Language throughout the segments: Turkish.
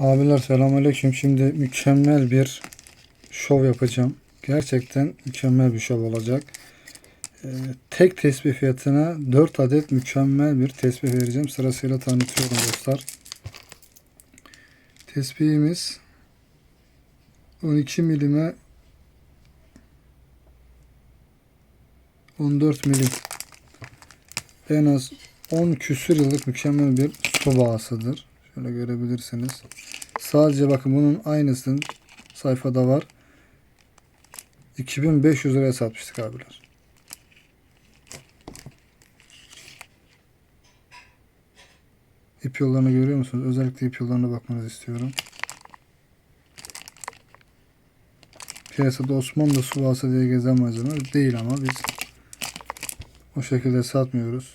Abiler selamünaleyküm. Şimdi mükemmel bir şov yapacağım. Gerçekten mükemmel bir şov olacak. Ee, tek tesbih fiyatına 4 adet mükemmel bir tesbih vereceğim. Sırasıyla tanıtıyorum dostlar. Tesbihimiz 12 milime 14 milim en az 10 küsür yıllık mükemmel bir su bağısıdır. Şöyle görebilirsiniz. Sadece bakın bunun aynısının sayfada var. 2500 liraya satmıştık abiler. İp yollarını görüyor musunuz? Özellikle ip yollarına bakmanızı istiyorum. Piyasada Osmanlı su bağısı diye gezen malzeme değil ama biz o şekilde satmıyoruz.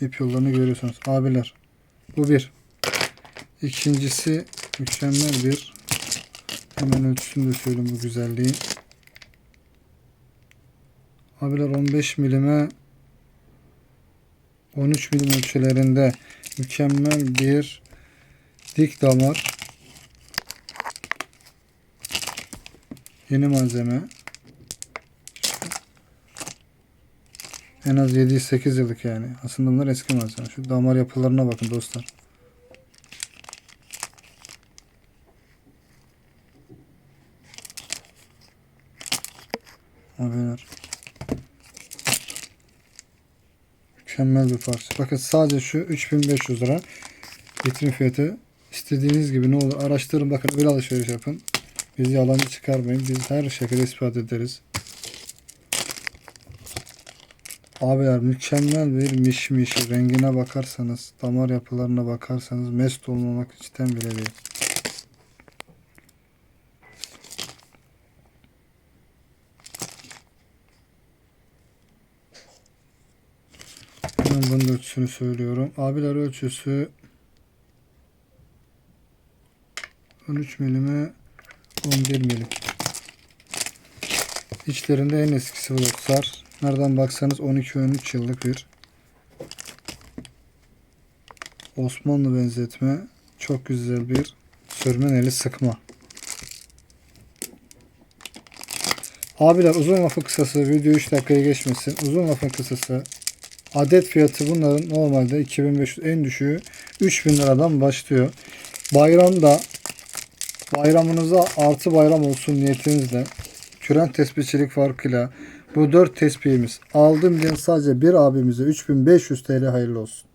İp yollarını görüyorsunuz. Abiler bu bir. İkincisi mükemmel bir hemen ölçüsünü de söyleyeyim bu güzelliği. Abiler 15 milime 13 milim ölçülerinde mükemmel bir dik damar yeni malzeme. En az 7-8 yıllık yani. Aslında bunlar eski malzeme. Şu damar yapılarına bakın dostlar Abiler. Mükemmel bir parça. Bakın sadece şu 3500 lira vitrin fiyatı. İstediğiniz gibi ne olur araştırın bakın öyle alışveriş yapın. Bizi yalancı çıkarmayın. Biz her şekilde ispat ederiz. Abiler mükemmel bir mişmiş. Rengine bakarsanız, damar yapılarına bakarsanız mest olmamak içten bile değil. Hemen bunun ölçüsünü söylüyorum. Abiler ölçüsü 13 milime 11 milim. İçlerinde en eskisi dostlar. Nereden baksanız 12-13 yıllık bir Osmanlı benzetme. Çok güzel bir sürmen eli sıkma. Abiler uzun lafı kısası video 3 dakikaya geçmesin. Uzun lafın kısası Adet fiyatı bunların normalde 2500 en düşüğü 3000 liradan başlıyor. Bayramda bayramınıza artı bayram olsun niyetinizle küren tespihçilik farkıyla bu 4 tespihimiz aldım diyen sadece bir abimize 3500 TL hayırlı olsun.